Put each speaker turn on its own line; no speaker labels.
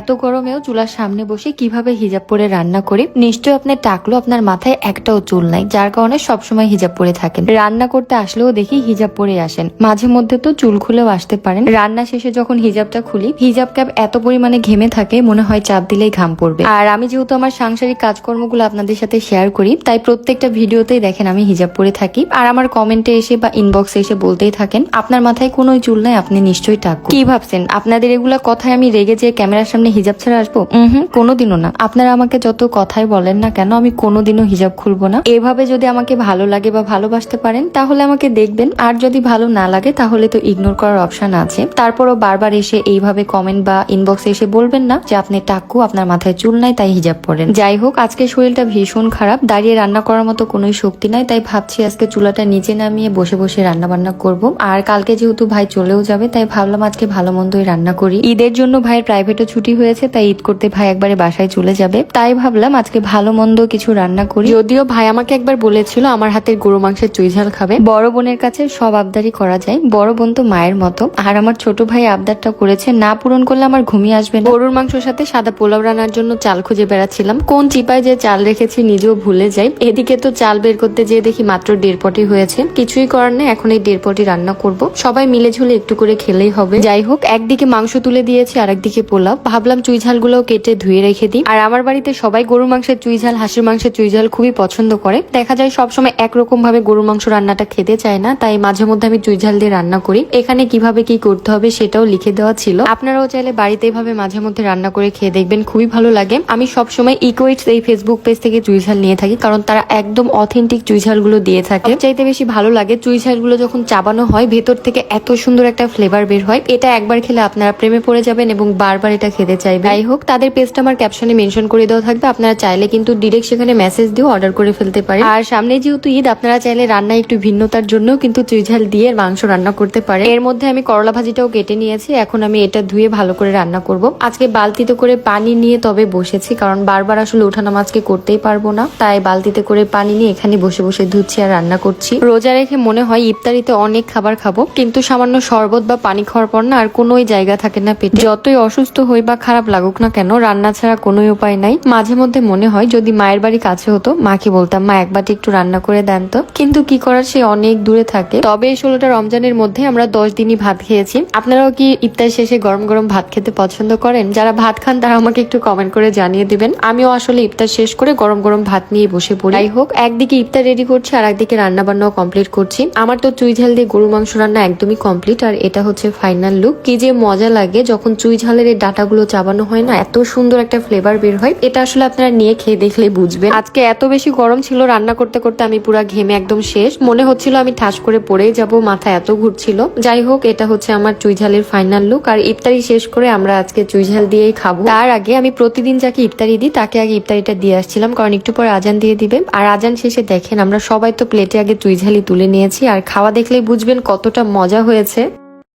এত গরমেও চুলার সামনে বসে কীভাবে হিজাব পরে রান্না করি? নিশ্চয় আপনার টাকলো আপনার মাথায় একটাও চুল নাই, যার কারণে সবসময় হিজাব পরে থাকেন। রান্না করতে আসলেও দেখি হিজাব পরে আসেন। মাঝে মধ্যে তো চুল খুলেও আসতে পারেন। রান্না শেষে যখন হিজাবটা খুলি, হিজাব ক্যাপ এত পরিমাণে ঘেমে থাকে, মনে হয় চাপ দিলেই ঘাম পড়বে। আর আমি যেহেতু আমার সাংসারিক কাজকর্মগুলো আপনাদের সাথে শেয়ার করি, তাই প্রত্যেকটা ভিডিওতেই দেখেন আমি হিজাব পরে থাকি। আর আমার কমেন্টে এসে বা ইনবক্সে এসে বলতেই থাকেন, আপনার মাথায় কোনো চুল নাই, আপনি নিশ্চয়ই টাকু। কি ভাবছেন? আপনাদের এগুলা কথায় আমি রেগে যে ক্যামেরার সামনে হিজাব ছেড়ে আসব? হুম কোনোদিনও না। আপনারা আমাকে যত কথাই বলেন না কেন, আমি কোনোদিনও হিজাব খুলবো না। এভাবে যদি আমাকে ভালো লাগে বা ভালোবাসতে পারেন, তাহলে আমাকে দেখবেন। আর যদি ভালো না লাগে, তাহলে তো ইগনোর করার অপশন আছে। তারপরও বারবার এসে এইভাবে কমেন্ট বা ইনবক্সে এসে বলবেন না যে, আপনি টাক্কু আপনার মাথায় চুল নাই, তাই হিজাব পরেন। যাই হোক, আজকে শরীরটা ভীষণ খারাপ। দাঁড়িয়ে রান্না করার মতো কোনো শক্তি নাই, তাই ভাবছি আজকে চুলাটা নিচে নামিয়ে বসে বসে রান্না বান্না করব। আর কালকে যেহেতু ভাই চলেও যাবে, তাই ভাবলাম আজকে ভালো মন্দই রান্না করি। ঈদের জন্য ভাইয়ের প্রাইভেটও ছুটি হয়েছে, তাই ঈদ করতে ভাই একবারে বাসায় চলে যাবে। তাই ভাবলাম আজকে ভালো মন্দ কিছু রান্না করি। যদিও ভাই আমাকে একবার বলেছিল, আমার হাতের গরু মাংসের চুইঝাল খাবে। বড় বোনের কাছে সব আবদারই করা যায়, বড় বোন তো মায়ের মতো। আর আমার ছোট ভাই আবদারটা করেছে, না পূরণ করলে আমার ঘুমিয়ে আসবে না। গরুর মাংসের সাথে সাদা পোলাও রান্নার জন্য চাল খুঁজে বেড়াচ্ছিলাম। কোন চিপায় যে চাল রেখেছি নিজেও ভুলে যাই। এদিকে তো চাল বের করতে যেয়ে দেখি মাত্র দেড় পটি হয়েছে। কিছুই করার নেই, এখন এই দেড় পটি রান্না করব। সবাই মিলে ঝুলে একটু করে খেলেই হবে। যাই হোক, একদিকে মাংস তুলে দিয়েছি আর একদিকে পোলাও ভাবলাম চুই ঝালগুলো কেটে ধুয়ে রেখে দিই। আর আমার বাড়িতে সবাই গরুর মাংসের চুই ঝাল, হাঁসের মাংসের চুই ঝাল খুবই পছন্দ করে। দেখা যায় সবসময় একরকম ভাবে গরুর মাংস রান্নাটা খেতে চায় না, তাই মাঝে মধ্যে আমি চুই ঝাল দিয়ে রান্না করি। এখানে কীভাবে কি করতে হবে সেটাও লিখে দেওয়া ছিল। আপনারাও চাইলে বাড়িতে এভাবে মাঝে মধ্যে রান্না করে খেয়ে দেখবেন, খুবই ভালো লাগে। আমি সবসময় ইকোইটস এই ফেসবুক পেজ থেকে চুই ঝাল নিয়ে থাকি, কারণ তারা একদম অথেন্টিক চুই ঝালগুলো দিয়ে থাকে। চাইতে বেশি ভালো লাগে চুই ঝালগুলো যখন চাবানো হয়, ভেতর থেকে এত সুন্দর একটা ফ্লেভার বের হয়। এটা একবার খেলে আপনারা প্রেমে পড়ে যাবেন এবং বারবার এটা খেতে চাইবেন যাই হোক, তাদের পেজটা আমার ক্যাপশনে মেনশন করে দেওয়া থাকবে। আপনারা চাইলে কিন্তু ডিরেক্ট সেখানে মেসেজ দিয়েও অর্ডার করে ফেলতে পারেন। আর সামনে যেহেতু ঈদ, আপনারা চাইলে রান্না একটু ভিন্নতার জন্য কিন্তু চুইঝাল দিয়ে মাংস রান্না করতে পারে এর মধ্যে আমি করলা ভাজিটাও কেটে নিয়েছি। এখন আমি এটা ধুয়ে ভালো করে রান্না করব। আজকে বালতিতে করে পানি নিয়ে তবে বসেছি, কারণ বারবার আসলে ওঠানামা আজকে করতেই পারব না। তাই বালতিতে করে পানি নিয়ে এখানে বসে বসে ধুচ্ছি আর রান্না করছি। রোজা রেখে মনে হয় ইফতারিতে অনেক খাবার খাব, কিন্তু সামান্য শরবত বা পানি খাওয়ার পর না আর কোনোই জায়গা থাকে না পেটে। যতই অসুস্থ হই বা খারাপ লাগুক না কেন, রান্না ছাড়া কোনোই উপায় নাই। মাঝে মধ্যে মনে হয় যদি মায়ের বাড়ি কাছে হতো, মাকে বলতাম, মা, একবারটি একটু রান্না করে দেন তো। কিন্তু কি করার, সে অনেক দূরে থাকে। তবে এই ষোলোটা রমজানের মধ্যে আমরা দশ দিনই ভাত খেয়েছি। আপনারাও কি ইফতার শেষে গরম গরম ভাত খেতে পছন্দ করেন? যারা ভাত খান, তারা আমাকে একটু কমেন্ট করে জানিয়ে দিবেন। আমিও আসলে ইফতার শেষ করে গরম গরম ভাত নিয়ে বসে পড়ি। যাই হোক, একদিকে ইফতার রেডি করছি, আর একদিকে রান্না বান্নাও কমপ্লিট করছি। আমার তো চুই ঝাল দিয়ে গরু মাংস রান্না একদমই কমপ্লিট আর এটা হচ্ছে ফাইনাল লুক কি যে মজা লাগে যখন চুই ঝালের এই ডাটাগুলো চাবানো হয় না, এত সুন্দর একটা ফ্লেভার বের হয়। এটা আসলে আপনারা নিয়ে খেয়ে দেখলে বুঝবেন। আজকে এত বেশি গরম ছিল রান্না করতে করতে আমি পুরা ঘেমে একদম শেষ। মনে হচ্ছিল আমি ঠাস করে পড়েই যাব, মাথা এত ঘুরছিল। যাই হোক, এটা হচ্ছে আমার চুইঝালের ফাইনাল লুক আর ইফতারি শেষ করে আমরা আজকে চুইঝাল দিয়েই খাব। তার আগে আমি প্রতিদিন যাকে ইফতারি দিই, তাকে আগে ইফতারিটা দিয়ে আসছিলাম। কারণ একটু পরে আজান দিয়ে দিবে। আর আজান শেষে দেখেন, আমরা সবাই তো প্লেটে আগে চুইঝালি তুলে নিয়েছি। আর খাওয়া দেখলেই বুঝবেন কতটা মজা হয়েছে।